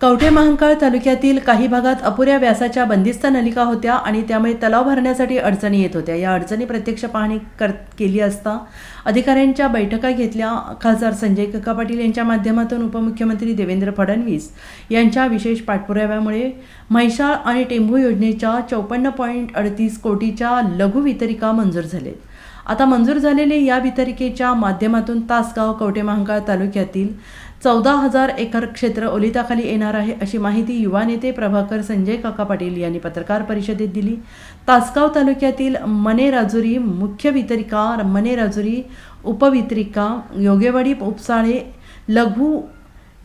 कवठे महांकाळ तालुक्यातील काही भागात अपुऱ्या व्यासाच्या बंदिस्त नलिका होत्या आणि त्यामुळे तलाव भरण्यासाठी अडचणी येत होत्या. या अडचणी प्रत्यक्ष पाहणी कर केली असता अधिकाऱ्यांच्या बैठका घेतल्या. खासदार संजय कक्का पाटील यांच्या माध्यमातून उपमुख्यमंत्री देवेंद्र फडणवीस यांच्या विशेष पाठपुराव्यामुळे म्हैसाळ आणि टेंभू योजनेच्या चौपन्न पॉईंट अडतीस कोटीच्या लघु वितरिका मंजूर झालेत. आता मंजूर झालेले या वितरिकेच्या माध्यमातून तासगाव कवठे महांकाळ तालुक्यातील चौदा हजार एकर क्षेत्र ओलिताखाली येणार आहे अशी माहिती युवा नेते प्रभाकर संजय काका पाटील यांनी पत्रकार परिषदेत दिली. तासगाव तालुक्यातील मने राजुरी मुख्य वितरिका मने राजुरी उपवितरिका योगेवाडी उपसाळे लघु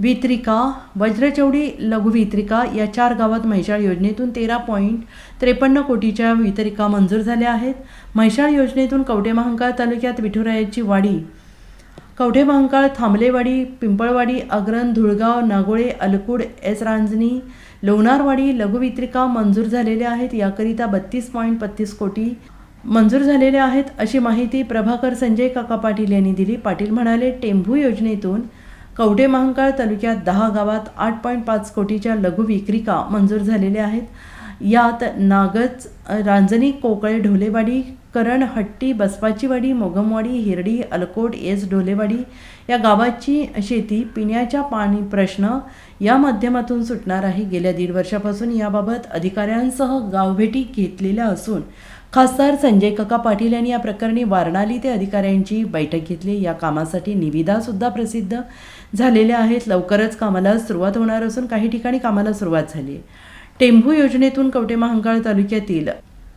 वित्रिका वज्रचौडी लघुवित्रिका या चार गावात म्हैशाळ योजनेतून तेरा पॉईंट त्रेपन्न कोटीच्या वितरिका मंजूर झाल्या आहेत. म्हैशाळ योजनेतून कवठे महांकाळ तालुक्यात विठुरायाची वाडी कवठे महांकाळ थांबलेवाडी पिंपळवाडी अग्रन धुळगाव नागोळे अलकुड एस रांजणी लोणारवाडी लघुवित्रिका मंजूर झालेल्या आहेत. याकरिता बत्तीस पॉईंट पत्तीस कोटी मंजूर झालेले आहेत अशी माहिती प्रभाकर संजय काका पाटील यांनी दिली. पाटील म्हणाले टेंभू योजनेतून कवठे महांकाळ तालुक्यात दहा गावात आठ पॉईंट पाच कोटीच्या लघु विक्रिका मंजूर झालेल्या आहेत. यात नागच रांजणी कोकळे ढोलेवाडी करण हट्टी बसपाचीवाडी मोगमवाडी हिरडी अलकोट एस ढोलेवाडी या गावाची शेती पिण्याच्या पाणी प्रश्न या माध्यमातून सुटणार आहे. गेल्या दीड वर्षापासून याबाबत अधिकाऱ्यांसह गावभेटी घेतलेल्या असून खासदार संजय काका पाटील यांनी या प्रकरणी वारणाली ते अधिकाऱ्यांची बैठक घेतली. या कामासाठी निविदासुद्धा प्रसिद्ध झालेल्या आहेत. लवकरच कामाला सुरुवात होणार असून काही ठिकाणी कामाला सुरुवात झाली टेंभू योजनेतून कवटे महांकाळ तालुक्यातील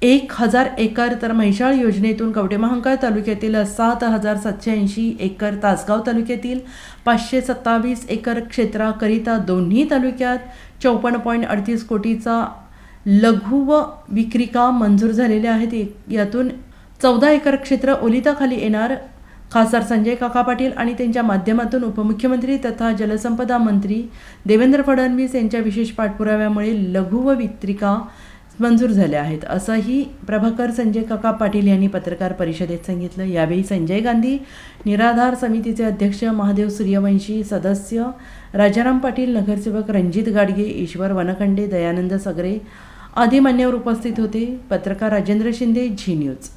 एक हजार एकर तर म्हैसाळ योजनेतून कवटेमहांकाळ तालुक्यातील सात हजार सातशे ऐंशी एकर तासगाव तालुक्यातील पाचशे सत्तावीस एकर क्षेत्राकरिता दोन्ही तालुक्यात चौपन्न पॉईंट अडतीस कोटीचा लघु व विक्रिका मंजूर झालेल्या आहेत. एक- यातून चौदा एकर क्षेत्र ओलिताखाली येणार. खासदार संजय काका पाटील आणि त्यांच्या माध्यमातून उपमुख्यमंत्री तथा जलसंपदा मंत्री देवेंद्र फडणवीस यांच्या विशेष पाठपुराव्यामुळे लघु व वित्रिका मंजूर झाल्या आहेत. असंही प्रभाकर संजय काका पाटील यांनी पत्रकार परिषदेत सांगितलं. यावेळी संजय गांधी निराधार समितीचे अध्यक्ष महादेव सूर्यवंशी सदस्य राजाराम पाटील नगरसेवक रणजित गाडगे ईश्वर वनखंडे दयानंद सगरे आदी मान्यवर उपस्थित होते. पत्रकार राजेंद्र शिंदे झी न्यूज.